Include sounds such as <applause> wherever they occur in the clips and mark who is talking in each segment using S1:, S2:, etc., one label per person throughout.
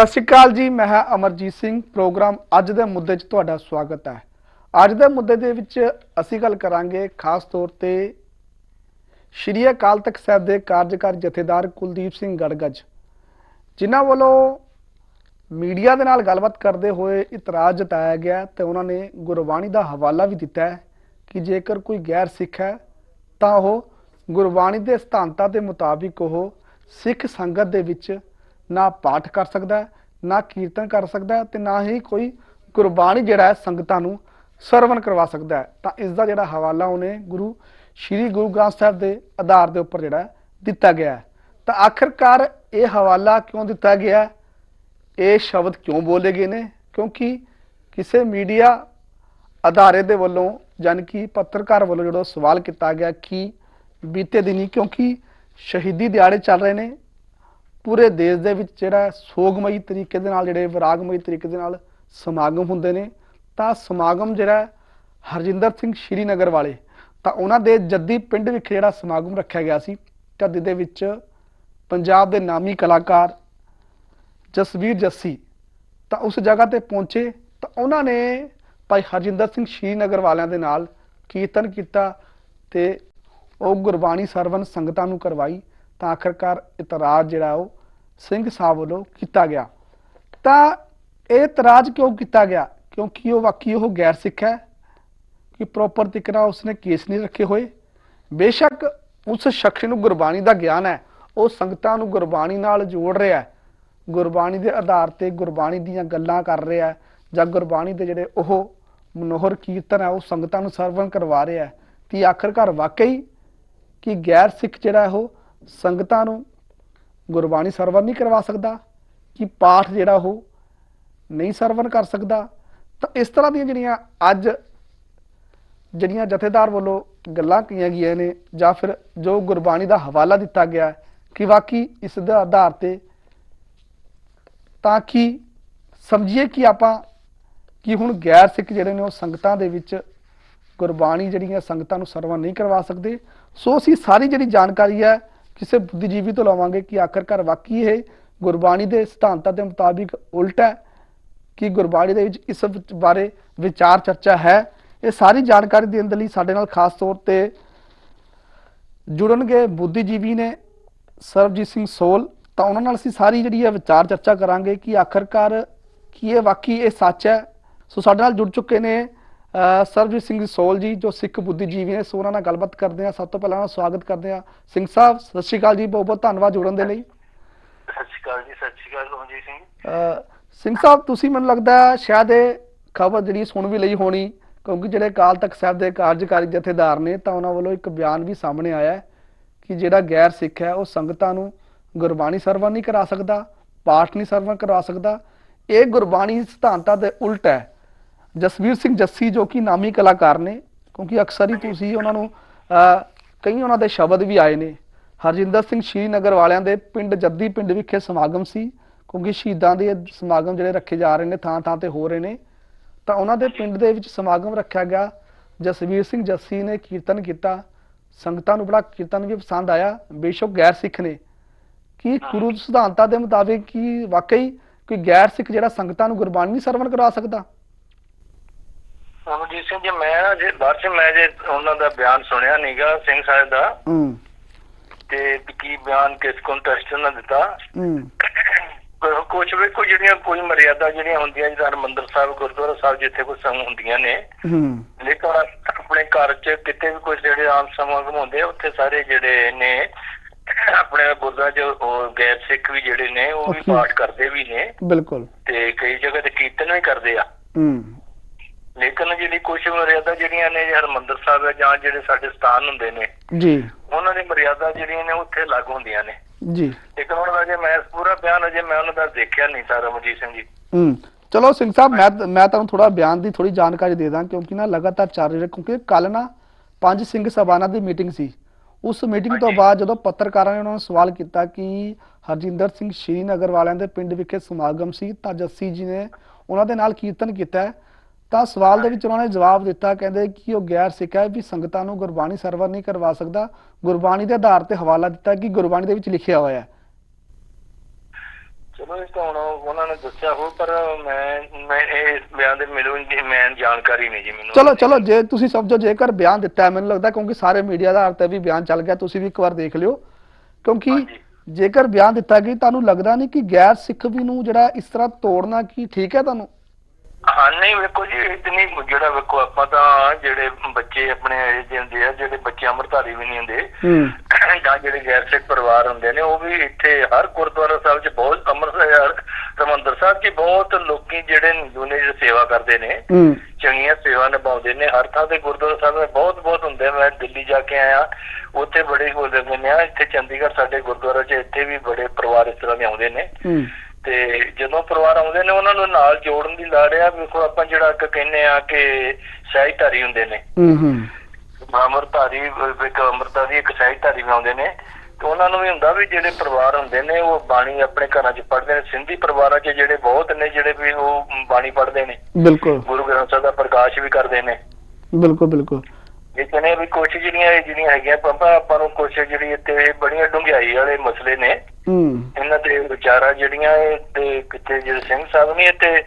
S1: ਸਤਿ ਸ਼੍ਰੀ ਅਕਾਲ ਜੀ, ਮੈਂ ਹਾਂ ਅਮਰਜੀਤ ਸਿੰਘ। ਪ੍ਰੋਗਰਾਮ ਅੱਜ ਦੇ ਮੁੱਦੇ 'ਚ ਤੁਹਾਡਾ ਸਵਾਗਤ ਹੈ। ਅੱਜ ਦੇ ਮੁੱਦੇ ਦੇ ਵਿੱਚ ਅਸੀਂ ਗੱਲ ਕਰਾਂਗੇ ਖਾਸ ਤੌਰ ਤੇ ਸ਼੍ਰੀ ਅਕਾਲ ਤਖਤ ਸਾਹਿਬ ਦੇ ਕਾਰਜਕਾਰੀ ਜਥੇਦਾਰ ਕੁਲਦੀਪ ਸਿੰਘ ਗੜਗੜ ਜਿਨ੍ਹਾਂ ਵੱਲੋਂ ਮੀਡੀਆ ਦੇ ਨਾਲ ਗੱਲਬਾਤ ਕਰਦੇ ਹੋਏ ਇਤਰਾਜ਼ ਜਤਾਇਆ ਗਿਆ ਤੇ ਉਹਨਾਂ ਨੇ ਗੁਰਬਾਣੀ ਦਾ ਹਵਾਲਾ ਵੀ ਦਿੱਤਾ ਹੈ ਕਿ ਜੇਕਰ ਕੋਈ ਗੈਰ ਸਿੱਖ ਹੈ, ਤਾਂ ਉਹ ਗੁਰਬਾਣੀ ਦੇ ਸਿਧਾਂਤਾਂ ਦੇ ਮੁਤਾਬਿਕ ਉਹ ਸਿੱਖ ਸੰਗਤ ਦੇ ਵਿੱਚ ਨਾ ਪਾਠ ਕਰ ਸਕਦਾ ਨਾ ਕੀਰਤਨ ਕਰ ਸਕਦਾ ਹੈ ਤੇ ਨਾ ਹੀ ਕੋਈ ਗੁਰਬਾਣੀ ਜਿਹੜਾ ਹੈ ਸੰਗਤਾਂ ਨੂੰ ਸਰਵਣ ਕਰਵਾ ਸਕਦਾ ਹੈ। ਤਾਂ ਇਸ ਦਾ ਜਿਹੜਾ ਹਵਾਲਾ ਉਹਨੇ ਗੁਰੂ, ਸ਼੍ਰੀ ਗੁਰੂ ਗ੍ਰੰਥ ਸਾਹਿਬ ਦੇ ਆਧਾਰ ਦੇ ਉੱਪਰ ਜਿਹੜਾ ਦਿੱਤਾ ਗਿਆ ਹੈ। ਤਾਂ ਆਖਰਕਾਰ ਇਹ ਹਵਾਲਾ ਕਿਉਂ ਦਿੱਤਾ ਗਿਆ ਇਹ ਸ਼ਬਦ ਕਿਉਂ ਬੋਲੇ ਗਏ ਨੇ? ਕਿਉਂਕਿ ਕਿਸੇ ਮੀਡੀਆ ਅਦਾਰੇ ਦੇ ਵੱਲੋਂ ਜਾਣੀ ਕਿ ਪੱਤਰਕਾਰ ਵੱਲੋਂ ਜਿਹੜਾ ਸਵਾਲ ਕੀਤਾ ਗਿਆ ਕਿ ਬੀਤੇ ਦਿਨੀ ਕਿਉਂਕਿ ਸ਼ਹੀਦੀ ਦਿਹਾੜੇ ਚੱਲ ਰਹੇ ਨੇ ਪੂਰੇ ਦੇਸ਼ ਦੇ ਵਿੱਚ ਜਿਹੜਾ ਸੋਗਮਈ ਤਰੀਕੇ ਦੇ ਨਾਲ, ਜਿਹੜੇ ਵਿਰਾਗਮਈ ਤਰੀਕੇ ਦੇ ਨਾਲ ਸਮਾਗਮ ਹੁੰਦੇ ਨੇ, ਤਾਂ ਸਮਾਗਮ ਜਿਹੜਾ ਹਰਜਿੰਦਰ ਸਿੰਘ ਸ਼੍ਰੀਨਗਰ ਵਾਲੇ, ਤਾਂ ਉਹਨਾਂ ਦੇ ਜੱਦੀ ਪਿੰਡ ਵਿਖੇ ਜਿਹੜਾ ਸਮਾਗਮ ਰੱਖਿਆ ਗਿਆ ਸੀ ਤਾਂ ਜਿਹਦੇ ਵਿੱਚ ਪੰਜਾਬ ਦੇ ਨਾਮੀ ਕਲਾਕਾਰ ਜਸਵੀਰ ਜੱਸੀ ਤਾਂ ਉਸ ਜਗ੍ਹਾ ਤੇ ਪਹੁੰਚੇ, ਤਾਂ ਉਹਨਾਂ ਨੇ ਭਾਈ ਹਰਜਿੰਦਰ ਸਿੰਘ ਸ਼੍ਰੀਨਗਰ ਵਾਲਿਆਂ ਦੇ ਨਾਲ ਕੀਰਤਨ ਕੀਤਾ ਤੇ ਉਹ ਗੁਰਬਾਣੀ ਸਰਵਨ ਸੰਗਤਾਂ ਨੂੰ ਕਰਵਾਈ ਤਾਂ ਆਖਰਕਾਰ ਇਤਰਾਜ਼ ਜਿਹੜਾ ਉਹ ਸਿੰਘ ਸਾਹਿਬ ਵੱਲੋਂ ਕੀਤਾ ਗਿਆ। ਤਾਂ ਇਹ ਇਤਰਾਜ਼ ਕਿਉਂ ਕੀਤਾ ਗਿਆ? ਕਿਉਂਕਿ ਉਹ ਵਾਕਈ ਉਹ ਗੈਰ ਸਿੱਖ ਹੈ ਕਿ ਪ੍ਰੋਪਰ ਤਰੀਕੇ ਉਸਨੇ ਕੇਸ ਨਹੀਂ ਰੱਖੇ ਹੋਏ। ਬੇਸ਼ੱਕ ਉਸ ਸ਼ਖਸ ਨੂੰ ਗੁਰਬਾਣੀ ਦਾ ਗਿਆਨ ਹੈ। ਉਹ ਸੰਗਤਾਂ ਨੂੰ ਗੁਰਬਾਣੀ ਨਾਲ ਜੋੜ ਰਿਹਾ ਹੈ। ਗੁਰਬਾਣੀ ਦੇ ਆਧਾਰ ਤੇ ਗੁਰਬਾਣੀ ਦੀਆਂ ਗੱਲਾਂ ਕਰ ਰਿਹਾ ਹੈ ਜਾਂ ਗੁਰਬਾਣੀ ਦੇ ਜਿਹੜੇ ਉਹ ਮਨੋਹਰ ਕੀਰਤਨ ਹੈ, ਉਹ ਸੰਗਤਾਂ ਨੂੰ ਸਰਵਣ ਕਰਵਾ ਰਿਹਾ ਹੈ। ਤੇ ਆਖਰਕਾਰ ਵਾਕਈ ਕਿ ਗੈਰ ਸਿੱਖ ਜਿਹੜਾ ਉਹ ਸੰਗਤਾਂ ਨੂੰ ਗੁਰਬਾਣੀ ਸਰਵਣ ਨਹੀਂ ਕਰਵਾ ਸਕਦਾ, ਕਿ ਪਾਠ ਜਿਹੜਾ ਉਹ ਨਹੀਂ ਸਰਵਣ ਕਰ ਸਕਦਾ। ਤਾਂ ਇਸ ਤਰ੍ਹਾਂ ਦੀਆਂ ਜਿਹੜੀਆਂ ਅੱਜ ਜਿਹੜੀਆਂ ਜਥੇਦਾਰ ਵੱਲੋਂ ਗੱਲਾਂ ਕੀਆਂ ਗਈਆਂ ਨੇ, ਜਾਂ ਫਿਰ ਜੋ ਗੁਰਬਾਣੀ ਦਾ ਹਵਾਲਾ ਦਿੱਤਾ ਗਿਆ ਕਿ ਵਾਕਈ ਇਸ ਦੇ ਆਧਾਰ ਤੇ ਤਾਂ ਕਿ ਸਮਝੀਏ ਕਿ ਆਪਾਂ ਕਿ ਹੁਣ ਗੈਰ ਸਿੱਖ ਜਿਹੜੇ ਨੇ ਉਹ ਸੰਗਤਾਂ ਦੇ ਵਿੱਚ ਗੁਰਬਾਣੀ ਜਿਹੜੀਆਂ ਸੰਗਤਾਂ ਨੂੰ ਸਰਵਣ ਨਹੀਂ ਕਰਵਾ ਸਕਦੇ। ਸੋ ਅਸੀਂ ਸਾਰੀ ਜਿਹੜੀ ਜਾਣਕਾਰੀ ਹੈ ਕਿਸੇ ਬੁੱਧੀਜੀਵੀ ਤੋਂ ਲਵਾਂਗੇ ਕਿ ਆਖਰਕਾਰ ਵਾਕਈ ਇਹ ਗੁਰਬਾਣੀ ਦੇ ਸਿਧਾਂਤਾਂ ਦੇ ਮੁਤਾਬਿਕ ਉਲਟ ਹੈ, ਕਿ ਗੁਰਬਾਣੀ ਦੇ ਵਿੱਚ ਇਸ ਬਾਰੇ ਵਿਚਾਰ ਚਰਚਾ ਹੈ। ਇਹ ਸਾਰੀ ਜਾਣਕਾਰੀ ਦੇਣ ਦੇ ਲਈ ਸਾਡੇ ਨਾਲ ਖਾਸ ਤੌਰ ਤੇ ਜੁੜਨਗੇ ਬੁੱਧੀਜੀਵੀ ਨੇ ਸਰਬਜੀਤ ਸਿੰਘ ਸੋਲ। ਤਾਂ ਉਹਨਾਂ ਨਾਲ ਅਸੀਂ ਸਾਰੀ ਜਿਹੜੀ ਹੈ ਵਿਚਾਰ ਚਰਚਾ ਕਰਾਂਗੇ ਕਿ ਆਖਰਕਾਰ ਕੀ ਇਹ ਵਾਕਈ ਇਹ ਸੱਚ ਹੈ। ਸੋ ਸਾਡੇ ਨਾਲ ਜੁੜ ਚੁੱਕੇ ਨੇ ਸਰਬਜੀਤ ਸਿੰਘ ਸੋਲ ਜੀ ਜੋ ਸਿੱਖ ਬੁੱਧੀਜੀਵੀ ਨੇ ਸੋ ਉਹਨਾਂ ਨਾਲ ਗੱਲਬਾਤ ਕਰਦੇ ਹਾਂ ਸਭ ਤੋਂ ਪਹਿਲਾਂ ਉਹਨਾਂ ਦਾ ਸਵਾਗਤ ਕਰਦੇ ਹਾਂ ਸਿੰਘ ਸਾਹਿਬ ਸਤਿ ਸ਼੍ਰੀ ਅਕਾਲ ਜੀ ਬਹੁਤ ਬਹੁਤ ਧੰਨਵਾਦ ਜੁੜਨ ਦੇ ਲਈ।
S2: ਸਤਿ ਸ਼੍ਰੀ ਅਕਾਲ ਜੀ ਸਤਿ ਸ਼੍ਰੀ ਅਕਾਲ ਰਣਜੀਤ ਸਿੰਘ
S1: ਸਿੰਘ ਸਾਹਿਬ ਤੁਸੀਂ ਮੈਨੂੰ ਲੱਗਦਾ ਸ਼ਾਇਦ ਇਹ ਖਬਰ ਜਿਹੜੀ ਸੁਣ ਵੀ ਲਈ ਹੋਣੀ ਕਿਉਂਕਿ ਜਿਹੜੇ ਅਕਾਲ ਤਖਤ ਸਾਹਿਬ ਦੇ ਕਾਰਜਕਾਰੀ ਜਥੇਦਾਰ ਨੇ ਤਾਂ ਉਹਨਾਂ ਵੱਲੋਂ ਇੱਕ ਬਿਆਨ ਵੀ ਸਾਹਮਣੇ ਆਇਆ ਹੈ ਕਿ ਜਿਹੜਾ ਗੈਰ ਸਿੱਖ ਹੈ ਉਹ ਸੰਗਤਾਂ ਨੂੰ ਗੁਰਬਾਣੀ ਸਰਵਣ ਨਹੀਂ ਕਰਾ ਸਕਦਾ ਪਾਠ ਨਹੀਂ ਸਰਵਣ ਕਰਾ ਸਕਦਾ। ਇਹ ਗੁਰਬਾਣੀ ਸਿਧਾਂਤਾਂ ਦੇ ਉਲਟ ਹੈ। ਜਸਵੀਰ ਸਿੰਘ ਜੱਸੀ ਜੋ ਕਿ ਨਾਮੀ ਕਲਾਕਾਰ ਨੇ, ਕਿਉਂਕਿ ਅਕਸਰ ਹੀ ਤੁਸੀਂ ਉਹਨਾਂ ਨੂੰ ਕਈ ਉਹਨਾਂ ਦੇ ਸ਼ਬਦ ਵੀ ਆਏ ਨੇ। ਹਰਜਿੰਦਰ ਸਿੰਘ ਸ਼੍ਰੀਨਗਰ ਵਾਲਿਆਂ ਦੇ ਪਿੰਡ ਜੱਦੀ ਪਿੰਡ ਵਿਖੇ ਸਮਾਗਮ ਸੀ, ਕਿਉਂਕਿ ਸ਼ਹੀਦਾਂ ਦੇ ਸਮਾਗਮ ਜਿਹੜੇ ਰੱਖੇ ਜਾ ਰਹੇ ਨੇ ਥਾਂ ਥਾਂ ਤੇ ਹੋ ਰਹੇ ਨੇ। ਤਾਂ ਉਹਨਾਂ ਦੇ ਪਿੰਡ ਦੇ ਵਿੱਚ ਸਮਾਗਮ ਰੱਖਿਆ ਗਿਆ। ਜਸਵੀਰ ਸਿੰਘ ਜੱਸੀ ਨੇ ਕੀਰਤਨ ਕੀਤਾ। ਸੰਗਤਾਂ ਨੂੰ ਬੜਾ ਕੀਰਤਨ ਵੀ ਪਸੰਦ ਆਇਆ। ਬੇਸ਼ੱਕ ਗੈਰ ਸਿੱਖ ਨੇ। ਕਿ ਗੁਰੂ ਸਿਧਾਂਤਾਂ ਦੇ ਮੁਤਾਬਿਕ ਕੀ ਵਾਕਈ ਕੋਈ ਗੈਰ ਸਿੱਖ ਜਿਹੜਾ ਸੰਗਤਾਂ ਨੂੰ ਗੁਰਬਾਣੀ ਸਰਵਣ ਕਰਾ ਸਕਦਾ?
S2: ਰਣਜੀਤ ਸਿੰਘ ਜੀ ਮੈਂ ਜੇ ਬਾਅਦ ਮੈਂ ਜੇ ਉਹਨਾਂ ਦਾ ਬਿਆਨ ਸੁਣਿਆ ਨਹੀਂਗਾ ਸਿੰਘ ਸਾਹਿਬ ਦਾ
S1: ਹੂੰ।
S2: ਤੇ ਵੀ ਕੀ ਬਿਆਨ ਕਿਸ ਕੰਟੈਸਟ ਨੇ ਦਿੱਤਾ?
S1: ਹੂੰ।
S2: ਕੁਝ ਵੇਖੋ ਜਿਹੜੀਆਂ ਕੋਈ ਮਰਿਆਦਾ ਜਿਹੜੀਆਂ ਹੁੰਦੀਆਂ ਜਿੱਦਾਂ ਹਰਮੰਦਰ ਸਾਹਿਬ ਗੁਰਦੁਆਰਾ ਸਾਹਿਬ ਜਿੱਥੇ ਕੋਈ ਸੰਗ ਹੁੰਦੀਆਂ ਨੇ।
S1: ਹੂੰ।
S2: ਲੇਕਿਨ ਆਪਣੇ ਘਰ 'ਚ ਕਿਤੇ ਵੀ ਕੋਈ ਜਿਹੜੇ ਆਮ ਸਮਾਗਮ ਹੁੰਦੇ ਆ ਉੱਥੇ ਸਾਰੇ ਜਿਹੜੇ ਨੇ ਆਪਣੇ ਗੁਰਦੁਆਰਾ ਉਹ ਗੈਰ ਸਿੱਖ ਵੀ ਜਿਹੜੇ ਨੇ ਉਹ ਵੀ. ਪਾਠ ਕਰਦੇ ਵੀ ਨੇ।
S1: ਬਿਲਕੁਲ।
S2: ਤੇ ਕਈ ਜਗ੍ਹਾ ਤੇ ਕੀਰਤਨ ਵੀ ਕਰਦੇ ਆ।
S1: ਹੂੰ।
S2: ਲੇਕਿਨ ਜਿਹੜੀ ਕੁਝ ਮਰਿਆਦਾ ਜਿਹੜੀਆਂ ਨੇ ਹਰਮੰਦਰ ਸਾਹਿਬ ਹੈ ਜਾਂ ਜਿਹੜੇ ਸਾਡੇ ਸਥਾਨ ਹੁੰਦੇ ਨੇ
S1: ਜੀ।
S2: ਉਹਨਾਂ ਦੀ ਮਰਿਆਦਾ ਜਿਹੜੀਆਂ ਨੇ ਉੱਥੇ ਲਾਗੂ ਹੁੰਦੀਆਂ ਨੇ।
S1: ਜੀ।
S2: ਲੇਕਿਨ ਦਾ ਜੇ ਮੈਂ ਪੂਰਾ ਬਿਆਨ ਅਜੇ ਮੈਂ ਉਹਨਾਂ ਦਾ ਦੇਖਿਆ ਨਹੀਂ ਸਰ ਰਮਜੀਤ ਸਿੰਘ ਜੀ।
S1: ਹੂੰ। ਚਲੋ ਸਿੰਘ ਸਾਹਿਬ ਮੈਂ ਮੈਂ ਤੁਹਾਨੂੰ ਥੋੜਾ ਬਿਆਨ ਦੀ ਥੋੜੀ ਜਾਣਕਾਰੀ ਦੇ ਦਾਂ ਕਿਉਂਕਿ ਨਾ ਲਗਾਤਾਰ ਚੱਲ ਰਿਹਾ ਕਿਉਂਕਿ ਕੱਲ ਨਾ ਪੰਜ ਸਿੰਘ ਸਭਾਨਾਂ ਦੀ ਮੀਟਿੰਗ ਸੀ। ਉਸ ਮੀਟਿੰਗ ਤੋਂ। ਬਾਅਦ ਜਦੋਂ ਪੱਤਰਕਾਰਾਂ ਨੇ ਉਹਨਾਂ ਨੂੰ ਸਵਾਲ ਕੀਤਾ ਕਿ ਹਰਜਿੰਦਰ ਸਿੰਘ ਸ਼੍ਰੀਨਗਰ ਵਾਲਿਆਂ ਦੇ ਪਿੰਡ ਵਿਖੇ ਸਮਾਗਮ ਸੀ ਤਾਂ ਜੱਸੀ ਜੀ ਨੇ ਉਹਨਾਂ ਦੇ ਨਾਲ ਕੀਰਤਨ ਕੀਤਾ। ਤਾਂ ਸਵਾਲ ਦੇ ਵਿੱਚ ਉਹਨਾਂ ਨੇ ਜਵਾਬ ਦਿੱਤਾ ਕਹਿੰਦੇ ਕਿ ਉਹ ਗੈਰ ਸਿੱਖ ਹੈ ਵੀ ਸੰਗਤਾਂ ਨੂੰ ਗੁਰਬਾਣੀ ਸਰਵਰ ਨਹੀਂ ਕਰਵਾ ਸਕਦਾ। ਗੁਰਬਾਣੀ ਦੇ ਆਧਾਰ ਤੇ ਹਵਾਲਾ ਦਿੱਤਾ ਕਿ ਗੁਰਬਾਣੀ ਦੇ ਵਿੱਚ ਲਿਖਿਆ ਹੋਇਆ ਹੈ।
S2: ਚਲੋ ਇਹ ਤਾਂ ਹੁਣ ਉਹਨਾਂ ਨੇ ਦੱਸਿਆ ਹੋ ਪਰ ਮੈਂ ਮੈਂ ਇਹ ਬਿਆਨ ਦੇ ਨਹੀਂ- ਮੈਂ ਜਾਣਕਾਰੀ ਨਹੀਂ ਜੀ ਮੈਨੂੰ।
S1: ਚਲੋ ਚਲੋ ਜੇ ਤੁਸੀਂ ਸਮਝੋ ਜੇਕਰ ਬਿਆਨ ਦਿੱਤਾ ਹੈ ਮੈਨੂੰ ਲੱਗਦਾ ਕਿਉਂਕਿ ਸਾਰੇ ਮੀਡੀਆ ਦਾ ਅਰਥ ਹੈ ਵੀ ਬਿਆਨ ਚੱਲ ਗਿਆ ਤੁਸੀਂ ਵੀ ਇੱਕ ਵਾਰ ਦੇਖ ਲਿਓ। ਕਿਉਂਕਿ। ਜੇਕਰ ਬਿਆਨ ਦਿੱਤਾ ਗਿਆ ਤੁਹਾਨੂੰ ਲੱਗਦਾ ਨਹੀਂ ਕਿ ਗੈਰ ਸਿੱਖ ਵੀ ਨੂੰ ਜਿਹੜਾ ਇਸ ਤਰ੍ਹਾਂ ਤੋੜਨਾ ਕੀ ਠੀਕ ਹੈ ਤੁਹਾਨੂੰ?
S2: ਹਾਂ ਨਹੀਂ ਵੇਖੋ ਜੀ ਇਤਨੀ ਜਿਹੜਾ ਵੇਖੋ ਆਪਾਂ ਤਾਂ ਜਿਹੜੇ ਬੱਚੇ ਆਪਣੇ ਇਹ ਜਿਹੇ ਹੁੰਦੇ ਆ ਜਿਹੜੇ ਬੱਚੇ ਅੰਮ੍ਰਿਤਧਾਰੀ ਵੀ ਨਹੀਂ ਹੁੰਦੇ
S1: ਹੂੰ।
S2: ਜਾਂ ਜਿਹੜੇ ਗੈਰ ਸਿੱਖ ਪਰਿਵਾਰ ਹੁੰਦੇ ਨੇ ਉਹ ਵੀ ਇੱਥੇ ਹਰ ਗੁਰਦੁਆਰਾ ਸਾਹਿਬ 'ਚ ਬਹੁਤ ਅੰਮ੍ਰਿਤਸਰ ਹਰਿਮੰਦਰ ਸਾਹਿਬ 'ਚ ਬਹੁਤ ਲੋਕੀ ਜਿਹੜੇ ਹਿੰਦੂ ਨੇ ਜਿਹੜੇ ਸੇਵਾ ਕਰਦੇ ਨੇ
S1: ਹੂੰ।
S2: ਚੰਗੀਆਂ ਸੇਵਾ ਨਿਭਾਉਂਦੇ ਨੇ ਹਰ ਥਾਂ ਤੇ ਗੁਰਦੁਆਰਾ ਸਾਹਿਬ ਵਿੱਚ ਬਹੁਤ ਬਹੁਤ ਹੁੰਦੇ। ਮੈਂ ਦਿੱਲੀ ਜਾ ਕੇ ਆਇਆ ਉੱਥੇ ਬੜੇ ਗੁਰਦੁਆਰੇ ਨੇ ਇੱਥੇ ਚੰਡੀਗੜ੍ਹ ਸਾਡੇ ਗੁਰਦੁਆਰਾ 'ਚ ਇੱਥੇ ਵੀ ਬੜੇ ਪਰਿਵਾਰ ਇਸ ਤਰ੍ਹਾਂ ਦੇ ਆਉਂਦੇ ਨੇ।
S1: ਹੂੰ।
S2: ਤੇ ਜਦੋਂ ਪਰਿਵਾਰ ਆਉਂਦੇ ਨੇ ਉਹਨਾਂ ਨੂੰ ਨਾਲ ਜੋੜਨ ਦੀ ਲੜ ਆ ਵੇਖੋ ਆਪਾਂ ਜਿਹੜਾ ਇੱਕ ਕਹਿੰਦੇ ਆ ਕਿ ਸਹਿਜਧਾਰੀ ਹੁੰਦੇ ਨੇ।
S1: ਹੂੰ ਹੂੰ।
S2: ਅਮਰਧਾਰੀ ਇੱਕ ਅਮਰਤਾਰੀ ਇੱਕ ਸਹਿਜਧਾਰੀ ਵੀ ਆਉਂਦੇ ਨੇ। ਤੇ ਉਹਨਾਂ ਨੂੰ ਵੀ ਹੁੰਦਾ ਵੀ ਜਿਹੜੇ ਪਰਿਵਾਰ ਹੁੰਦੇ ਨੇ ਉਹ ਬਾਣੀ ਆਪਣੇ ਘਰਾਂ 'ਚ ਪੜ੍ਹਦੇ ਨੇ। ਸਿੰਧੀ ਪਰਿਵਾਰਾਂ 'ਚ ਜਿਹੜੇ ਬਹੁਤ ਨੇ ਜਿਹੜੇ ਵੀ ਉਹ ਬਾਣੀ ਪੜ੍ਹਦੇ ਨੇ।
S1: ਬਿਲਕੁਲ।
S2: ਗੁਰੂ ਗ੍ਰੰਥ ਸਾਹਿਬ ਦਾ ਪ੍ਰਕਾਸ਼ ਵੀ ਕਰਦੇ ਨੇ।
S1: ਬਿਲਕੁਲ ਬਿਲਕੁਲ।
S2: ਇਹ ਕਹਿੰਦੇ ਆ ਵੀ ਕੁਛ ਜਿਹੜੀਆਂ ਇਹ ਜਿਹੜੀਆਂ ਹੈਗੀਆਂ ਪਾਪਾ ਆਪਾਂ ਨੂੰ ਕੁਛ ਜਿਹੜੀ ਇੱਥੇ ਬੜੀਆਂ ਡੂੰਘਾਈ ਵਾਲੇ ਮਸਲੇ ਨੇ।
S1: ਹੂੰ।
S2: ਇਹਨਾਂ ਤੇ ਵਿਚਾਰਾਂ ਜਿਹੜੀਆਂ ਇਹ ਤੇ ਕਿਤੇ ਜਿਹੜੇ ਸਿੰਘ ਸਾਹਿਬ ਨੇ ਤੇ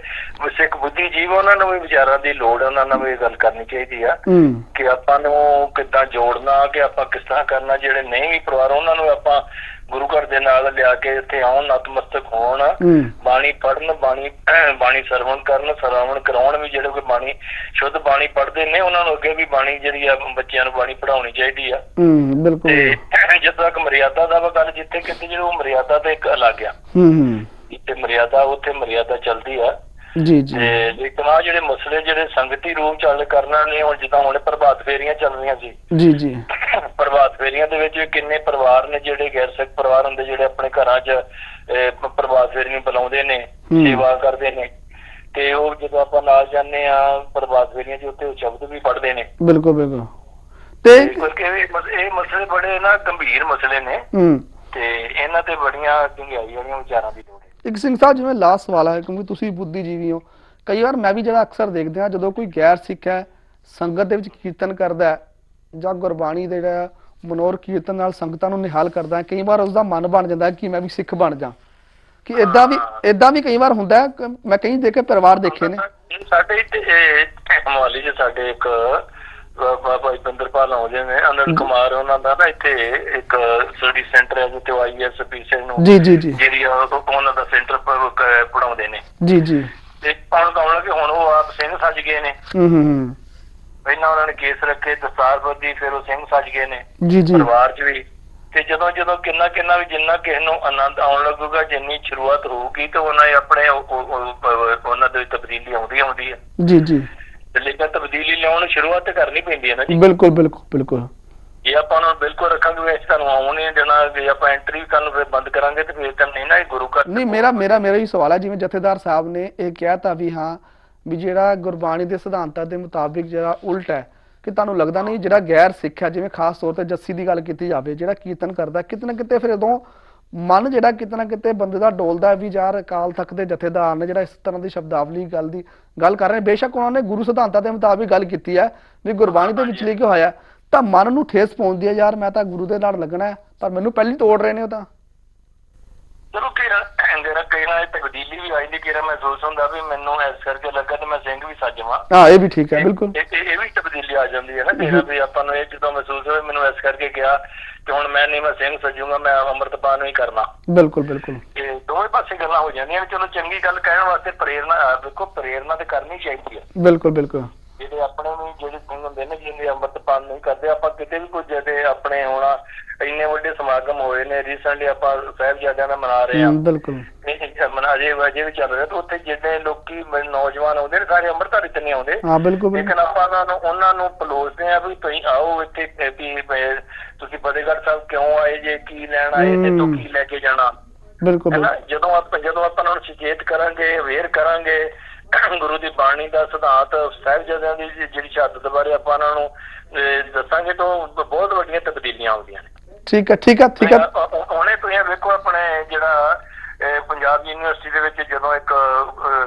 S2: ਸਿੱਖ ਬੁੱਧੀ ਜੀਵ ਉਹਨਾਂ ਨੂੰ ਵੀ ਵਿਚਾਰਾਂ ਦੀ ਲੋੜ ਉਹਨਾਂ ਨਾਲ ਵੀ ਇਹ ਗੱਲ ਕਰਨੀ ਚਾਹੀਦੀ ਆ।
S1: ਹੂੰ।
S2: ਕਿ ਆਪਾਂ ਨੂੰ ਕਿੱਦਾਂ ਜੋੜਨਾ ਕਿ ਆਪਾਂ ਕਿਸ ਤਰ੍ਹਾਂ ਕਰਨਾ ਜਿਹੜੇ ਨਹੀਂ ਵੀ ਪਰਿਵਾਰ ਉਹਨਾਂ ਨੂੰ ਆਪਾਂ ਗੁਰੂ ਘਰ ਦੇ ਨਾਲ ਲਿਆ ਕੇ ਇੱਥੇ ਆਉਣ ਨਤਮਸਤਕ ਹੋਣ ਬਾਣੀ ਪੜਨ ਬਾਣੀ ਬਾਣੀ ਸਰਵਣ ਕਰਨ ਸਰਵਣ ਕਰਾਉਣ ਵੀ ਜਿਹੜੇ ਕੋਈ ਬਾਣੀ ਸ਼ੁੱਧ ਬਾਣੀ ਪੜ੍ਹਦੇ ਨੇ ਉਹਨਾਂ ਨੂੰ ਅੱਗੇ ਵੀ ਬਾਣੀ ਜਿਹੜੀ ਆ ਬੱਚਿਆਂ ਨੂੰ ਬਾਣੀ ਪੜਾਉਣੀ ਚਾਹੀਦੀ ਆ।
S1: ਹੂੰ ਬਿਲਕੁਲ। <clears throat>
S2: ਜਿੱਥੇ ਤੱਕ ਮਰਿਆਦਾ ਦਾ ਵਾ ਗੱਲ ਜਿੱਥੇ ਕਿਤੇ ਜਿਹੜਾ ਉਹ ਮਰਿਆਦਾ ਤੇ ਇੱਕ ਅਲੱਗ ਆ।
S1: ਹੂੰ ਹੂੰ।
S2: ਜਿੱਥੇ ਮਰਿਆਦਾ ਉੱਥੇ ਮਰਿਆਦਾ ਚੱਲਦੀ ਆ।
S1: ਜੀ ਜੀ।
S2: ਤੇ ਲੇਕਿਨ ਆਹ ਜਿਹੜੇ ਮਸਲੇ ਜਿਹੜੇ ਸੰਗਤੀ ਰੂਪ ਚੱਲ ਕਰਨਾ ਨੇ ਹੁਣ ਜਿੱਦਾਂ ਹੁਣ ਪ੍ਰਭਾਤ ਫੇਰੀਆਂ ਚੱਲ ਰਹੀਆਂ ਸੀ।
S1: ਜੀ ਜੀ।
S2: ਪ੍ਰਭਾਤ ਫੇਰੀਆਂ ਦੇ ਵਿੱਚ ਕਿੰਨੇ ਪਰਿਵਾਰ ਨੇ ਜਿਹੜੇ ਗੈਰ ਸਿੱਖ ਪਰਿਵਾਰ ਹੁੰਦੇ ਜਿਹੜੇ ਆਪਣੇ ਘਰਾਂ 'ਚ ਪ੍ਰਭਾਤ ਫੇਰੀ ਨੂੰ ਬੁਲਾਉਂਦੇ ਨੇ। ਸੇਵਾ ਕਰਦੇ ਨੇ। ਤੇ ਉਹ ਜਦੋਂ ਆਪਾਂ ਨਾਲ ਜਾਂਦੇ ਆ ਪ੍ਰਭਾਤ ਫੇਰੀਆਂ 'ਚ ਉੱਥੇ ਉਹ ਸ਼ਬਦ ਵੀ ਪੜ੍ਹਦੇ ਨੇ।
S1: ਬਿਲਕੁਲ ਬਿਲਕੁਲ। ਤੇ
S2: ਇਹ ਮਸ- ਇਹ ਮਸਲੇ ਬੜੇ ਨਾ ਗੰਭੀਰ ਮਸਲੇ ਨੇ। ਤੇ ਇਹਨਾਂ ਤੇ ਬੜੀਆਂ ਡੂੰਘਾਈ ਵਾਲੀਆਂ ਵਿਚਾਰਾਂ ਦੀ ਲੋੜ ਹੈ।
S1: ਇੱਕ ਸਿੰਘ ਸਾਹਿਬ ਜਿਵੇਂ ਲਾਸਟ ਸਵਾਲ ਹੈ ਕਿਉਂਕਿ ਤੁਸੀਂ ਬੁੱਧੀਜੀਵੀ ਹੋ ਕਈ ਵਾਰ ਮੈਂ ਵੀ ਜਿਹੜਾ ਅਕਸਰ ਦੇਖਦੇ ਹਾਂ ਜਦੋਂ ਕੋਈ ਗੈਰ ਸਿੱਖ ਹੈ ਸੰਗਤ ਦੇ ਵਿੱਚ ਕੀਰਤਨ ਕਰਦਾ ਹੈ ਜਾਂ ਗੁਰਬਾਣੀ ਦੇ ਜਿਹੜਾ ਮਨੋਰ ਕੀਰਤਨ ਨਾਲ ਸੰਗਤਾਂ ਨੂੰ ਨਿਹਾਲ ਕਰਦਾ ਹੈ ਕਈ ਵਾਰ ਉਸ ਦਾ ਮਨ ਬਣ ਜਾਂਦਾ ਹੈ ਕਿ ਮੈਂ ਵੀ ਸਿੱਖ ਬਣ ਜਾ। ਕਿ ਇਦਾਂ ਵੀ ਇਦਾਂ ਵੀ ਕਈ ਵਾਰ ਹੁੰਦਾ ਕਿ ਮੈਂ ਕਈ ਦੇਖੇ ਪਰਿਵਾਰ ਦੇਖੇ ਨੇ।
S2: ਸਾਡੇ ਇੱਥੇ ਮੋਹਾਲੀ 'ਚ ਸਾਡੇ ਇੱਕ ਬਾਬਾ ਇੰਦਰਪਾਲ ਆਉਂਦੇ ਨੇ ਅਨੰਦ ਕੁਮਾਰ ਉਹਨਾਂ ਦਾ ਨਾ ਇੱਥੇ ਇੱਕ ਸਟੱਡੀ ਸੈਂਟਰ ਹੈ ਜਿੱਥੇ ਆਈਐਸ ਪੀਸੇ ਨੂੰ
S1: ਜੀ ਜੀ ਜੀ।
S2: ਜਿਹੜੀ ਉਹਨਾਂ ਦਾ ਸੈਂਟਰ ਪੜਾਉਂਦੇ ਨੇ।
S1: ਜੀ ਜੀ।
S2: ਤੇ ਹੁਣ ਕਹਣ ਲੱਗੇ ਹੁਣ ਉਹ ਆਪ ਸਿੰਘ ਸੱਜ ਗਏ ਨੇ।
S1: ਹੂੰ ਹੂੰ।
S2: ਪਹਿਲਾਂ ਉਹਨਾਂ ਨੇ ਕੇਸ ਰੱਖੇ ਦਸਤਾਰਬੰਦੀ ਫਿਰ ਉਹ ਸਿੰਘ ਸੱਜ ਗਏ ਨੇ
S1: ਜੀ ਜੀ।
S2: ਪਰਿਵਾਰ 'ਚ ਵੀ। ਤੇ ਜਦੋਂ ਜਦੋਂ ਕਿੰਨਾ ਕਿੰਨਾ ਵੀ ਜਿੰਨਾ ਕਿਸੇ ਨੂੰ ਆਨੰਦ ਆਉਣ ਲੱਗੂਗਾ ਜਿੰਨੀ ਸ਼ੁਰੂਆਤ ਹੋਊਗੀ ਤੇ ਉਹਨਾਂ ਹੀ ਆਪਣੇ ਉਹ- ਉਹ- ਉਹ- ਉਹਨਾਂ ਦੇ ਤਬਦੀਲੀ ਆਉਂਦੀ ਆਉਂਦੀ ਹੈ।
S1: ਜੀ ਜੀ।
S2: ਤੇ ਲੇਕਿਨ ਤਬਦੀਲੀ ਲਿਆਉਣ ਸ਼ੁਰੂਆਤ ਕਰਨੀ ਪੈਂਦੀ ਹੈ ਨਾ ਜੀ।
S1: ਬਿਲਕੁਲ ਬਿਲਕੁਲ ਬਿਲਕੁਲ।
S2: ਜੇ ਆਪਾਂ ਨੂੰ ਬਿਲਕੁਲ ਰੱਖਾਂਗੇ ਵੀ ਅਸੀਂ ਤੁਹਾਨੂੰ ਆਉਣ ਦੇਣਾ। ਜੇ ਆਪਾਂ ਐਂਟਰੀ ਕਰਨ ਫਿਰ ਬੰਦ ਕਰਾਂਗੇ ਤੇ ਫਿਰ ਤਾਂ ਨਹੀਂ ਨਾ ਇਹ ਗੁਰੂ ਘਰ
S1: ਨਹੀਂ ਮੇਰਾ ਮੇਰਾ ਮੇਰਾ ਹੀ ਸਵਾਲ ਹੈ। ਜਿਵੇਂ ਜਥੇਦਾਰ ਸਾਹਿਬ ਨੇ ਇਹ ਕਿਹਾ ਤਾਂ ਵੀ ਹਾਂ ਵੀ ਜਿਹੜਾ ਗੁਰਬਾਣੀ ਦੇ ਸਿਧਾਂਤਾਂ ਦੇ ਮੁਤਾਬਿਕ ਜਿਹੜਾ ਉਲਟ ਹੈ ਕਿ ਤੁਹਾਨੂੰ ਲੱਗਦਾ ਨਹੀਂ ਜਿਹੜਾ ਗੈਰ ਸਿੱਖ ਹੈ ਜਿਵੇਂ ਖਾਸ ਤੌਰ ਤੇ ਜੱਸੀ ਦੀ ਗੱਲ ਕੀਤੀ ਜਾਵੇ ਜਿਹੜਾ ਕੀਰਤਨ ਕਰਦਾ ਕਿਤੇ ਨਾ ਕਿਤੇ ਫਿਰ ਉਦੋਂ ਮਨ ਜਿਹੜਾ ਕਿਤੇ ਨਾ ਕਿਤੇ ਬੰਦੇ ਦਾ ਡੋਲਦਾ ਵੀ ਯਾਰ ਅਕਾਲ ਤਖਤ ਦੇ ਜਥੇਦਾਰ ਨੇ ਜਿਹੜਾ ਇਸ ਤਰ੍ਹਾਂ ਦੀ ਸ਼ਬਦਾਵਲੀ ਗੱਲ ਦੀ ਗੱਲ ਕਰ ਰਹੇ ਬੇਸ਼ੱਕ ਉਹਨਾਂ ਨੇ ਗੁਰੂ ਸਿਧਾਂਤਾਂ ਦੇ ਮੁਤਾਬਿਕ ਗੱਲ ਕੀਤੀ ਹੈ ਵੀ ਗੁਰਬਾਣੀ ਦੇ ਵਿੱਚ ਲਿਖਿਆ ਹੋਇਆ ਤਾਂ ਮਨ ਨੂੰ ਠੇਸ ਪਹੁੰਚਦੀ ਹੈ ਯਾਰ ਮੈਂ ਤਾਂ ਗੁਰੂ ਦੇ ਨਾਲ ਲੱਗਣਾ ਪਰ ਮੈਨੂੰ ਪਹਿਲੀ ਤੋੜ ਰਹੇ ਨੇ ਉਹ ਤਾਂ।
S2: ਚਲੋ ਕਿਹੜਾ ਜਿਹੜਾ ਕਿਹੜਾ ਇਹ ਤਬਦੀਲੀ ਵੀ ਆਈ ਨਹੀਂ ਕਿਹੜਾ ਮਹਿਸੂਸ ਹੁੰਦਾ ਵੀ ਮੈਨੂੰ ਇਸ ਕਰਕੇ ਲੱਗਾ ਤੇ ਮੈਂ ਸਿੰਘ ਵੀ ਸੱਜਵਾਂ
S1: ਹਾਂ ਇਹ ਵੀ ਠੀਕ ਹੈ ਬਿਲਕੁਲ।
S2: ਇਹ ਵੀ ਤਬਦੀਲੀ ਆ ਜਾਂਦੀ ਹੈ ਨਾ ਜਿਹੜਾ ਵੀ ਆਪਾਂ ਨੂੰ ਇਹ ਜਦੋਂ ਮਹਿਸੂਸ ਹੋਵੇ ਮੈਨੂੰ ਇਸ ਕਰਕੇ ਗਿਆ ਕਿ ਹੁਣ ਮੈਂ ਨਹੀਂ ਮੈਂ ਸਿੰਘ ਸੱਜੂਗਾ ਮੈਂ ਅੰਮ੍ਰਿਤਪਾਨ ਨੂੰ ਹੀ ਕਰਨਾ।
S1: ਬਿਲਕੁਲ ਬਿਲਕੁਲ।
S2: ਇਹ ਦੋਵੇਂ ਪਾਸੇ ਗੱਲਾਂ ਹੋ ਜਾਂਦੀਆਂ ਨੇ ਚਲੋ ਚੰਗੀ ਗੱਲ ਕਹਿਣ ਵਾਸਤੇ ਪ੍ਰੇਰਨਾ ਅਹ ਦੇਖੋ ਪ੍ਰੇਰਨਾ ਤੇ ਕਰਨੀ ਚਾਹੀਦੀ ਹੈ।
S1: ਬਿਲਕੁਲ ਬਿਲਕੁਲ।
S2: ਜਿਹੜੇ ਆਪਣੇ ਵੀ ਜਿਹੜੇ ਸਿੰਘ ਹੁੰਦੇ ਨੇ ਜਿਹਨੇ ਅੰਮ੍ਰਿਤਪਾਨ ਨਹੀਂ ਕਰਦੇ ਆਪਾਂ ਕਿਤੇ ਵੀ ਕੋਈ ਜਿਹੜੇ ਆਪਣੇ ਹੋਣਾ ਇੰਨੇ ਵੱਡੇ ਸਮਾਗਮ ਹੋਏ ਨੇ ਰੀਸੈਂਟਲੀ ਆਪਾਂ ਸਾਹਿਬਜ਼ਾਦਿਆਂ ਦਾ ਮਨਾ ਰਹੇ ਹਾਂ।
S1: ਬਿਲਕੁਲ।
S2: ਮਨਾ ਜੇ ਵਜੇ ਵੀ ਚੱਲ ਰਿਹਾ। ਤੇ ਉੱਥੇ ਜਿਹੜੇ ਲੋਕੀ ਨੌਜਵਾਨ ਆਉਂਦੇ ਨੇ ਸਾਰੇ ਅੰਮ੍ਰਿਤਧਾਰੀ ਤੇ ਨਹੀਂ ਆਉਂਦੇ।
S1: ਹਾਂ ਬਿਲਕੁਲ
S2: ਲੇਕਿਨ ਆਪਾਂ ਉਹਨਾਂ ਨੂੰ ਉਹਨਾਂ ਨੂੰ ਪਲੋਸਦੇ ਆ ਵੀ ਤੁਸੀਂ ਆਓ ਇੱਥੇ ਵੀ ਤੁਸੀਂ ਫਤਿਹਗੜ੍ਹ ਸਾਹਿਬ ਕਿਉਂ ਆਏ ਜੇ ਕੀ ਲੈਣ ਆਏ ਤੇ ਤੋਂ ਕੀ ਲੈ ਕੇ ਜਾਣਾ?
S1: ਬਿਲਕੁਲ
S2: ਜਦੋਂ ਆਪਾਂ ਜਦੋਂ ਆਪਾਂ ਉਹਨਾਂ ਨੂੰ ਸੁਚੇਤ ਕਰਾਂਗੇ ਅਵੇਅਰ ਕਰਾਂਗੇ ਗੁਰੂ ਦੀ ਬਾਣੀ ਦਾ ਸਿਧਾਂਤ ਸਾਹਿਬਜ਼ਾਦਿਆਂ ਦੀ ਜਿਹੜੀ ਸ਼ਹਾਦਤ ਬਾਰੇ ਆਪਾਂ ਉਹਨਾਂ ਨੂੰ ਦੱਸਾਂਗੇ ਤਾਂ ਬਹੁਤ ਵੱਡੀਆਂ ਤਬਦੀਲੀਆਂ ਆਉਂਦੀਆਂ ਨੇ।
S1: ਠੀਕ ਹੈ ਠੀਕ ਹੈ ਠੀਕ ਹੈ।
S2: ਉਹਨੇ ਤੁਸੀਂ ਵੇਖੋ ਆਪਣੇ ਜਿਹੜਾ ਪੰਜਾਬ ਯੂਨੀਵਰਸਿਟੀ ਦੇ ਵਿੱਚ ਜਦੋਂ ਇੱਕ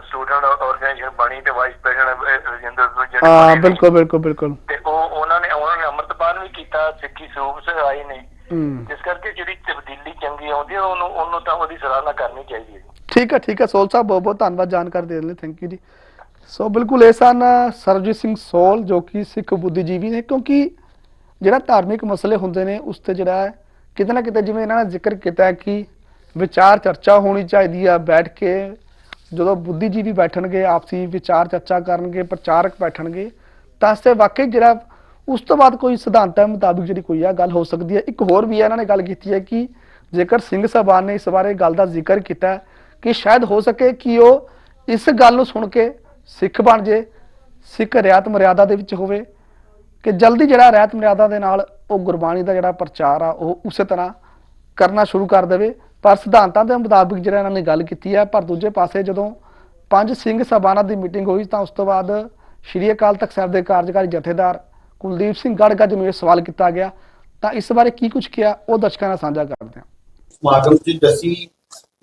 S2: ਸਟੂਡੈਂਟ ਆਰਗੇਨਾਈਜੇਸ਼ਨ ਬਣੀ ਤੇ ਵਾਈਸ ਪ੍ਰੈਜ਼ੀਡੈਂਟ ਰਜਿੰਦਰ ਸਿੰਘ ਜਿਹੜੇ
S1: ਹਾਂ ਬਿਲਕੁਲ ਬਿਲਕੁਲ ਬਿਲਕੁਲ।
S2: ਤੇ ਉਹ ਉਹਨਾਂ ਨੇ ਉਹਨਾਂ ਨੇ ਅੰਮ੍ਰਿਤਪਾਨ ਵੀ ਕੀਤਾ ਸਿੱਖੀ ਸਰੂਪ ਸੇ ਆਏ ਨੇ ਇਸ ਕਰਕੇ ਜਿਹੜੀ ਤਬਦੀਲੀ ਚੰਗੀ ਆਉਂਦੀ ਹੈ ਉਹਨੂੰ ਉਹਨੂੰ ਤਾਂ ਉਹਦੀ ਸਰਾਹਨਾ ਕਰਨੀ ਚਾਹੀਦੀ ਹੈ।
S1: ਠੀਕ ਹੈ ਠੀਕ ਹੈ ਸੋਲ ਸਾਹਿਬ ਬਹੁਤ ਬਹੁਤ ਧੰਨਵਾਦ ਜਾਣਕਾਰੀ ਦੇਣ ਲਈ ਥੈਂਕ ਯੂ ਜੀ। ਸੋ ਬਿਲਕੁਲ ਇਹ ਸਨ ਸਰਜੀਤ ਸਿੰਘ ਸੋਲ ਜੋ ਕਿ ਸਿੱਖ ਬੁੱਧੀਜੀਵੀ ਨੇ ਕਿਉਂਕਿ ਜਿਹੜਾ ਧਾਰਮਿਕ ਮਸਲੇ ਹੁੰਦੇ ਨੇ, ਉਸ ਤੇ ਜਿਹੜਾ ਕਿਤੇ ਨਾ ਕਿਤੇ ਜਿਵੇਂ ਇਹਨਾਂ ਨੇ ਜ਼ਿਕਰ ਕੀਤਾ ਕਿ ਵਿਚਾਰ ਚਰਚਾ ਹੋਣੀ ਚਾਹੀਦੀ ਆ ਬੈਠ ਕੇ, ਜਦੋਂ ਬੁੱਧੀਜੀਵੀ ਬੈਠਣਗੇ, ਆਪਸੀ ਵਿਚਾਰ ਚਰਚਾ ਕਰਨਗੇ, ਪ੍ਰਚਾਰਕ ਬੈਠਣਗੇ, ਤਾਂ ਸੇ ਵਾਕਈ ਜਿਹੜਾ, ਉਸ ਤੋਂ ਬਾਅਦ ਕੋਈ ਸਿਧਾਂਤਾਂ ਮੁਤਾਬਿਕ ਜਿਹੜੀ ਕੋਈ ਆ ਗੱਲ ਹੋ ਸਕਦੀ ਹੈ। ਇੱਕ ਹੋਰ ਵੀ ਇਹਨਾਂ ਨੇ ਗੱਲ ਕੀਤੀ ਹੈ ਕਿ ਜੇਕਰ ਸਿੰਘ ਸਾਹਿਬਾਨ ਨੇ ਇਸ ਬਾਰੇ ਗੱਲ ਦਾ ਜ਼ਿਕਰ ਕੀਤਾ ਕਿ ਸ਼ਾਇਦ ਹੋ ਸਕੇ ਕਿ ਉਹ ਇਸ ਗੱਲ ਨੂੰ ਸੁਣ ਕੇ ਸਿੱਖ ਬਣ ਜੇ, ਸਿੱਖ ਰਿਆਤ ਮਰਿਆਦਾ ਦੇ ਵਿੱਚ ਹੋਵੇ ਕਿ ਜਲਦੀ ਜਿਹੜਾ ਰਹਿਤ ਮਰਿਆਦਾ ਦੇ ਨਾਲ ਉਹ ਗੁਰਬਾਣੀ ਦਾ ਜਿਹੜਾ ਪ੍ਰਚਾਰ ਆ, ਉਹ ਉਸੇ ਤਰ੍ਹਾਂ ਕਰਨਾ ਸ਼ੁਰੂ ਕਰ ਦੇਵੇ। ਪਰ ਸਿਧਾਂਤਾਂ ਦੇ ਮੁਤਾਬਿਕ ਜਿਹੜਾ ਇਹਨਾਂ ਨੇ ਗੱਲ ਕੀਤੀ ਹੈ, ਪਰ ਦੂਜੇ ਪਾਸੇ ਜਦੋਂ ਪੰਜ ਸਿੰਘ ਸਭਾਨਾਂ ਦੀ ਮੀਟਿੰਗ ਹੋਈ ਤਾਂ ਉਸ ਤੋਂ ਬਾਅਦ ਸ਼੍ਰੀ ਅਕਾਲ ਤਖਤ ਸਾਹਿਬ ਦੇ ਕਾਰਜਕਾਰੀ ਜਥੇਦਾਰ ਕੁਲਦੀਪ ਸਿੰਘ ਗੜਗੱਜ ਨੂੰ ਇਹ ਸਵਾਲ ਕੀਤਾ ਗਿਆ। ਤਾਂ ਇਸ ਬਾਰੇ ਕੀ ਕੁਝ ਕਿਹਾ, ਉਹ ਦਰਸ਼ਕਾਂ ਨਾਲ ਸਾਂਝਾ ਕਰਦੇ ਹਾਂ।
S3: ਸਮਾਗਮ ਚ ਜੱਸੀ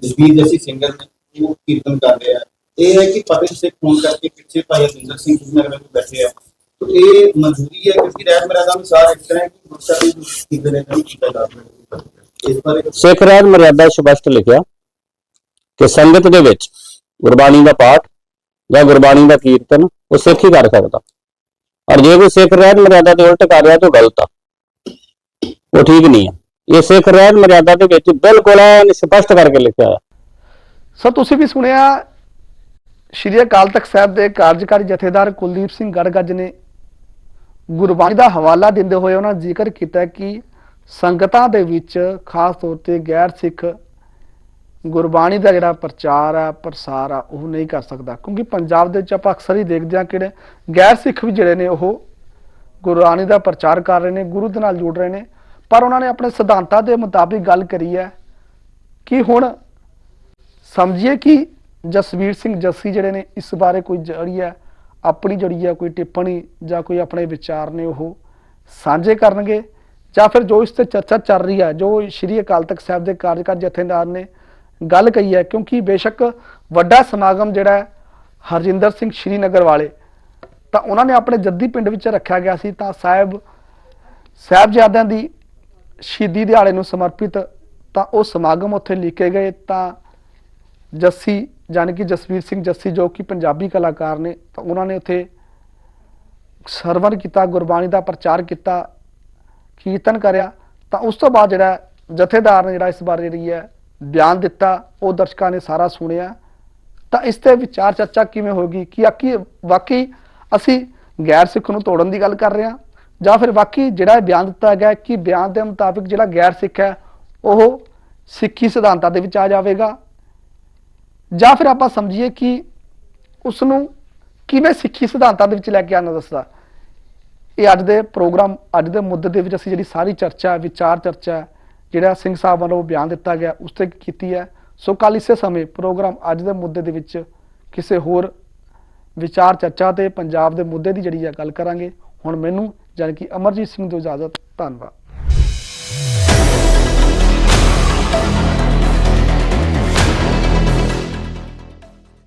S3: ਜਸਵੀਰ ਜੱਸੀ ਸਿੰਗਰ ਨੇ ਉਹ ਕੀਰਤਨ ਕਰ ਰਿਹਾ ਇਹ ਹੈ ਕਿ ਪਤਨ ਸੇ ਫੋਨ ਕਰਕੇ ਪਿੱਛੇ ਭਾਈ ਅਸਿੰਦਰ ਸਿੰਘ ਨਗਰ ਵਿੱਚ ਬੈਠੇ ਆ। तो ਇਹ ਮਨਜ਼ੂਰੀ ਹੈ ਕਿਉਂਕਿ ਰਹਿਤ ਮਰਿਆਦਾ ਅਨੁਸਾਰ ਇਸ ਤਰ੍ਹਾਂ ਹੈ ਕਿ ਗੁਰਸਾ ਦੀ ਕੀਤੇ ਨੇ ਨਹੀਂ ਕੀਤਾ ਜਾ ਸਕਦਾ ਇਸ ਬਾਰੇ
S4: ਸਿੱਖ ਰਾਜ ਮਰਿਆਦਾ ਸਪਸ਼ਟ ਲਿਖਿਆ ਕਿ ਸੰਗਤ ਦੇ ਵਿੱਚ ਗੁਰਬਾਣੀ ਦਾ ਪਾਠ ਜਾਂ ਗੁਰਬਾਣੀ ਦਾ ਕੀਰਤਨ ਉਹ ਸਿੱਖ ਹੀ ਕਰ ਸਕਦਾ। ਔਰ ਜੇ ਕੋਈ ਸਿੱਖ ਰਾਜ ਮਰਿਆਦਾ ਦੇ ਉਲਟ ਕਰ ਰਿਹਾ ਤਾਂ ਗਲਤ ਆ। ਉਹ ਠੀਕ ਨਹੀਂ ਆ। ਇਹ ਸਿੱਖ ਰਾਜ ਮਰਿਆਦਾ ਦੇ ਵਿੱਚ ਬਿਲਕੁਲ ਸਪਸ਼ਟ ਕਰਕੇ ਲਿਖਿਆ ਹੈ
S1: ਸੋ ਤੁਸੀਂ ਵੀ ਸੁਣਿਆ ਸ਼੍ਰੀ ਅਕਾਲ ਤਖਤ ਸਾਹਿਬ ਦੇ ਕਾਰਜਕਾਰੀ ਜਥੇਦਾਰ ਕੁਲਦੀਪ ਸਿੰਘ ਗੜਗੱਜ ਨੇ ਗੁਰਬਾਣੀ ਦਾ ਹਵਾਲਾ ਦਿੰਦੇ ਹੋਏ ਉਹਨਾਂ ਜ਼ਿਕਰ ਕੀਤਾ ਕਿ ਸੰਗਤਾਂ ਦੇ ਵਿੱਚ ਖਾਸ ਤੌਰ ਤੇ ਗੈਰ ਸਿੱਖ ਗੁਰਬਾਣੀ ਦਾ ਜਿਹੜਾ ਪ੍ਰਚਾਰ ਆ, ਪ੍ਰਸਾਰ ਆ, ਉਹ ਨਹੀਂ ਕਰ ਸਕਦਾ। ਕਿਉਂਕਿ ਪੰਜਾਬ ਦੇ ਵਿੱਚ ਆਪਾਂ ਅਕਸਰ ਹੀ ਦੇਖਦੇ ਹਾਂ ਕਿ ਗੈਰ ਸਿੱਖ ਵੀ ਜਿਹੜੇ ਨੇ, ਉਹ ਗੁਰਬਾਣੀ ਦਾ ਪ੍ਰਚਾਰ ਕਰ ਰਹੇ ਨੇ, ਗੁਰੂ ਦੇ ਨਾਲ ਜੁੜ ਰਹੇ ਨੇ। ਪਰ ਉਹਨਾਂ ਨੇ ਆਪਣੇ ਸਿਧਾਂਤਾਂ ਦੇ ਮੁਤਾਬਿਕ ਗੱਲ ਕਰੀ ਹੈ ਕਿ ਹੁਣ ਸਮਝੀਏ ਕਿ ਜਸਵੀਰ ਸਿੰਘ ਜੱਸੀ ਜਿਹੜੇ ਨੇ, ਇਸ ਬਾਰੇ ਕੋਈ ਜਿਹੜੀ ਹੈ ਆਪਣੀ ਜਿਹੜੀ ਆ ਕੋਈ ਟਿੱਪਣੀ ਜਾਂ ਕੋਈ ਆਪਣੇ ਵਿਚਾਰ ਨੇ ਉਹ ਸਾਂਝੇ ਕਰਨਗੇ ਜਾਂ ਫਿਰ ਜੋ ਇਸ ਤੇ ਚਰਚਾ ਚੱਲ ਰਹੀ ਹੈ ਜੋ ਸ਼੍ਰੀ ਅਕਾਲ ਤਖਤ ਸਾਹਿਬ ਦੇ ਕਾਰਜਕਾਰੀ ਜਥੇਦਾਰ ਨੇ ਗੱਲ ਕਹੀ ਹੈ ਕਿਉਂਕਿ ਬੇਸ਼ੱਕ ਵੱਡਾ ਸਮਾਗਮ ਜਿਹੜਾ ਹੈ ਹਰਜਿੰਦਰ ਸਿੰਘ ਸ਼੍ਰੀਨਗਰ ਵਾਲੇ, ਤਾਂ ਉਹਨਾਂ ਨੇ ਆਪਣੇ ਜੱਦੀ ਪਿੰਡ ਵਿੱਚ ਰੱਖਿਆ ਗਿਆ ਸੀ, ਤਾਂ ਸਾਹਿਬ ਸਾਹਿਬਜ਼ਾਦਿਆਂ ਦੀ ਸ਼ਹੀਦੀ ਦਿਹਾੜੇ ਨੂੰ ਸਮਰਪਿਤ ਤਾਂ ਉਹ ਸਮਾਗਮ ਉੱਥੇ ਲਿਖੇ ਗਏ, ਤਾਂ ਜੱਸੀ ਜਾਣੀ ਕਿ ਜਸਵੀਰ ਸਿੰਘ ਜੱਸੀ ਜੋ ਕਿ ਪੰਜਾਬੀ ਕਲਾਕਾਰ ਨੇ, ਤਾਂ ਉਹਨਾਂ ਨੇ ਉੱਥੇ ਸਰਵਨ ਕੀਤਾ, ਗੁਰਬਾਣੀ ਦਾ ਪ੍ਰਚਾਰ ਕੀਤਾ, ਕੀਰਤਨ ਕਰਿਆ। ਤਾਂ ਉਸ ਤੋਂ ਬਾਅਦ ਜਿਹੜਾ ਜਥੇਦਾਰ ਨੇ ਜਿਹੜਾ ਇਸ ਬਾਰੇ ਜਿਹੜੀ ਹੈ ਬਿਆਨ ਦਿੱਤਾ, ਉਹ ਦਰਸ਼ਕਾਂ ਨੇ ਸਾਰਾ ਸੁਣਿਆ। ਤਾਂ ਇਸ ਤੇ ਵਿਚਾਰ ਚਰਚਾ ਕਿਵੇਂ ਹੋਗੀ? ਕਿ ਆਕੀ ਵਾਕਈ ਅਸੀਂ ਗੈਰ ਸਿੱਖ ਨੂੰ ਤੋੜਨ ਦੀ ਗੱਲ ਕਰ ਰਹੇ ਹਾਂ? ਜਾਂ ਫਿਰ ਵਾਕਈ ਜਿਹੜਾ ਇਹ ਬਿਆਨ ਦਿੱਤਾ ਗਿਆ ਕਿ ਬਿਆਨ ਦੇ ਮੁਤਾਬਿਕ ਜਿਹੜਾ ਗੈਰ ਸਿੱਖ ਹੈ, ਉਹ ਸਿੱਖੀ ਸਿਧਾਂਤਾਂ ਦੇ ਵਿੱਚ ਆ ਜਾਵੇਗਾ? ਜਾਂ ਫਿਰ ਆਪਾਂ ਸਮਝੀਏ ਕਿ ਉਸ ਨੂੰ ਕਿਵੇਂ ਸਿੱਖੀ ਸਿਧਾਂਤਾਂ ਦੇ ਵਿੱਚ ਲੈ ਕੇ ਆਉਣਾ ਦੱਸਦਾ। ਇਹ ਅੱਜ ਦੇ ਪ੍ਰੋਗਰਾਮ, ਅੱਜ ਦੇ ਮੁੱਦੇ ਦੇ ਵਿੱਚ ਅਸੀਂ ਜਿਹੜੀ ਸਾਰੀ ਚਰਚਾ, ਵਿਚਾਰ ਚਰਚਾ, ਜਿਹੜਾ ਸਿੰਘ ਸਾਹਿਬ ਵੱਲੋਂ ਬਿਆਨ ਦਿੱਤਾ ਗਿਆ, ਉਸ ਤੇ ਕੀਤੀ ਹੈ। ਸੋ ਕੱਲ ਇਸੇ ਸਮੇਂ ਪ੍ਰੋਗਰਾਮ ਅੱਜ ਦੇ ਮੁੱਦੇ ਦੇ ਵਿੱਚ ਕਿਸੇ ਹੋਰ ਵਿਚਾਰ ਚਰਚਾ ਤੇ ਪੰਜਾਬ ਦੇ ਮੁੱਦੇ ਦੀ ਜਿਹੜੀ ਹੈ ਗੱਲ ਕਰਾਂਗੇ। ਹੁਣ ਮੈਨੂੰ ਜਾਣੀ ਕਿ ਅਮਰਜੀਤ ਸਿੰਘ ਦੀ ਇਜਾਜ਼ਤ, ਧੰਨਵਾਦ।